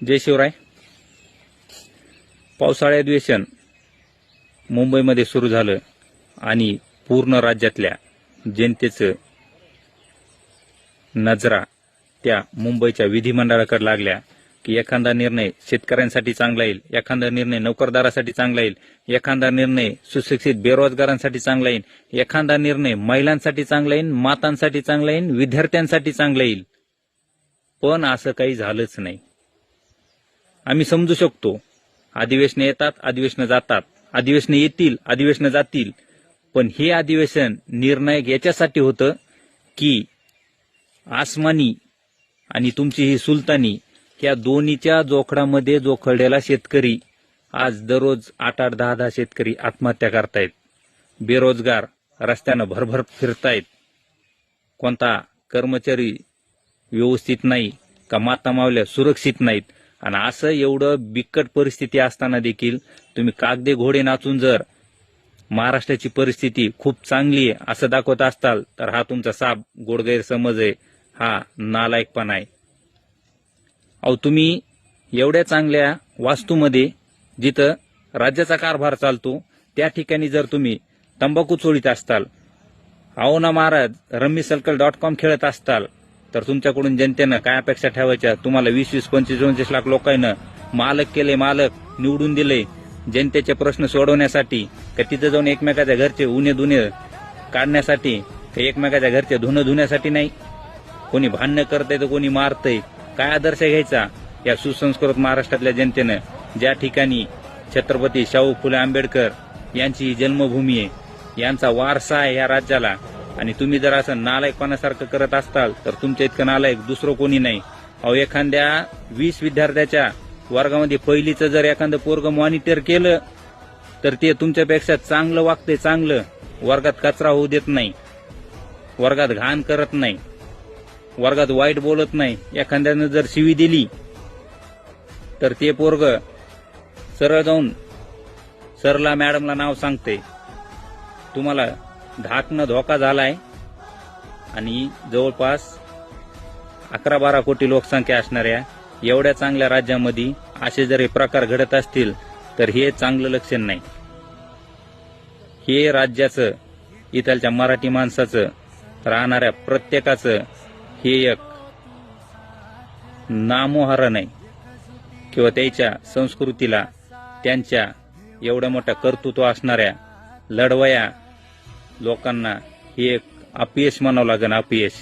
जय शिवराय. पावसाळी अधिवेशन मुंबईमध्ये सुरू झालं आणि पूर्ण राज्यातल्या जनतेचं नजरा त्या मुंबईच्या विधिमंडळाकडे लागल्या की एखादा निर्णय शेतकऱ्यांसाठी चांगला येईल एखादा निर्णय नोकरदारासाठी चांगला येईल एखादा निर्णय सुशिक्षित बेरोजगारांसाठी चांगला येईल एखादा निर्णय महिलांसाठी चांगला येईल मातांसाठी चांगला येईल विद्यार्थ्यांसाठी चांगला येईल. पण असं काही झालंच नाही. आम्ही समजू शकतो. अधिवेशन येतात अधिवेशन जातात. अधिवेशन येतील अधिवेशन जातील. पण हे अधिवेशन निर्णायक याच्यासाठी होतं की आसमानी आणि तुमची ही सुलतानी या दोन्हीच्या जोखडामध्ये जोखडलेला शेतकरी आज दररोज आठ आठ दहा दहा शेतकरी आत्महत्या करतायत. बेरोजगार रस्त्यानं भरभर फिरतायत. कोणता कर्मचारी व्यवस्थित नाही का माता मावल्या सुरक्षित नाहीत आणि असं एवढं बिकट परिस्थिती असताना देखील तुम्ही कागदे घोडे नाचून जर महाराष्ट्राची परिस्थिती खूप चांगली आहे असं दाखवत असताल तर हा तुमचा साप गोडगैरसमज आहे. हा नालायकपणा आहे. अहो तुम्ही एवढ्या चांगल्या वास्तूमध्ये जिथं राज्याचा कारभार चालतो त्या ठिकाणी जर तुम्ही तंबाखू चोळीत असताल अहो ना महाराज रम्मी सर्कल डॉट कॉम खेळत असताल तर तुमच्याकडून जनतेनं काय अपेक्षा ठेवायच्या? तुम्हाला वीस वीस पंचवीस पंचवीस लाख लोकांना मालक केले मालक निवडून दिले जनतेचे प्रश्न सोडवण्यासाठी का तिथं जाऊन एकमेकाच्या घरचे उन्हे दुने काढण्यासाठी का एकमेकाच्या घरचे धुणं धुण्यासाठी नाही? कोणी भांडणं करतंय तर कोणी मारतंय. काय आदर्श घ्यायचा? या सुसंस्कृत महाराष्ट्रातल्या जनतेनं ज्या ठिकाणी छत्रपती शाहू फुले आंबेडकर यांची ही जन्मभूमी आहे यांचा वारसा आहे या राज्याला. आणि तुम्ही जर असं नालायकपणासारखं करत असताल तर तुमच्या इतकं नालायक दुसरं कोणी नाही. अहो एखाद्या वीस विद्यार्थ्याच्या वर्गामध्ये पहिलीचं जर एखादं पोरग मॉनिटर केलं तर ते तुमच्यापेक्षा चांगलं वागते चांगलं. वर्गात कचरा होऊ देत नाही. वर्गात घाण करत नाही. वर्गात वाईट बोलत नाही. एखाद्यानं जर शिवी दिली तर ते पोरग सरळ जाऊन सरला मॅडमला नाव सांगते. तुम्हाला धाकनं धोका झालाय. आणि जवळपास अकरा बारा कोटी लोकसंख्या असणाऱ्या एवढ्या चांगल्या राज्यामध्ये असे जर हे प्रकार घडत असतील तर हे चांगलं लक्षण नाही. हे राज्याचं इथलच्या मराठी माणसाचं राहणाऱ्या प्रत्येकाचं हे एक नामोहरण आहे. किंवा त्याच्या संस्कृतीला त्यांच्या एवढं मोठं कर्तृत्व असणाऱ्या लढवया लोकांना हे एक अपयश म्हणावं लागेल अपयश.